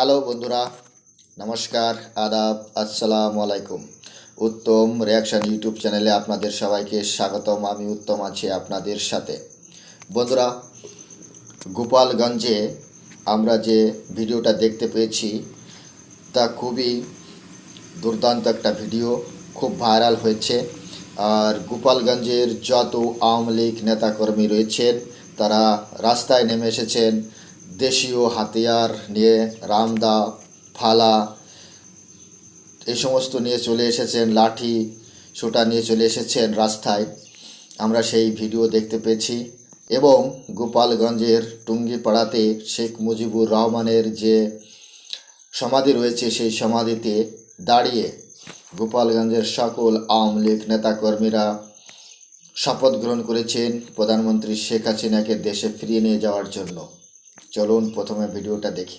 Hello বন্ধুরা, নমস্কার, আদাব, আসসালামু আলাইকুম। উত্তম রিয়াকশন ইউটিউব চ্যানেলে আপনাদের সবাইকে স্বাগতম, আমি উত্তম আছি আপনাদের সাথে। বন্ধুরা, গোপালগঞ্জে আমরা যে ভিডিওটা দেখতে পেয়েছি, তা খুবই দুর্দান্ত একটা ভিডিও, খুব ভাইরাল হয়েছে। আর গোপালগঞ্জের যত আওয়ামী লীগ নেতাকর্মী রয়েছেন, তারা রাস্তায় নেমে এসেছেন দেশীয় হাতিয়ার নিয়ে রামদা, ফালা এই সমস্ত নিয়ে চলে এসেছেন, লাঠি সোটা নিয়ে চলে এসেছেন রাস্তায়। আমরা সেই ভিডিও দেখতে পেয়েছি এবং গোপালগঞ্জের টুঙ্গিপাড়াতে শেখ মুজিবুর রহমানের যে সমাধি রয়েছে, সেই সমাধিতে দাঁড়িয়ে গোপালগঞ্জের সকল আওয়ামী লীগ নেতাকর্মীরা শপথ গ্রহণ করেছেন প্রধানমন্ত্রী শেখ হাসিনাকে দেশে ফিরিয়ে নিয়ে যাওয়ার জন্য। চলুন প্রথমে ভিডিওটা দেখি।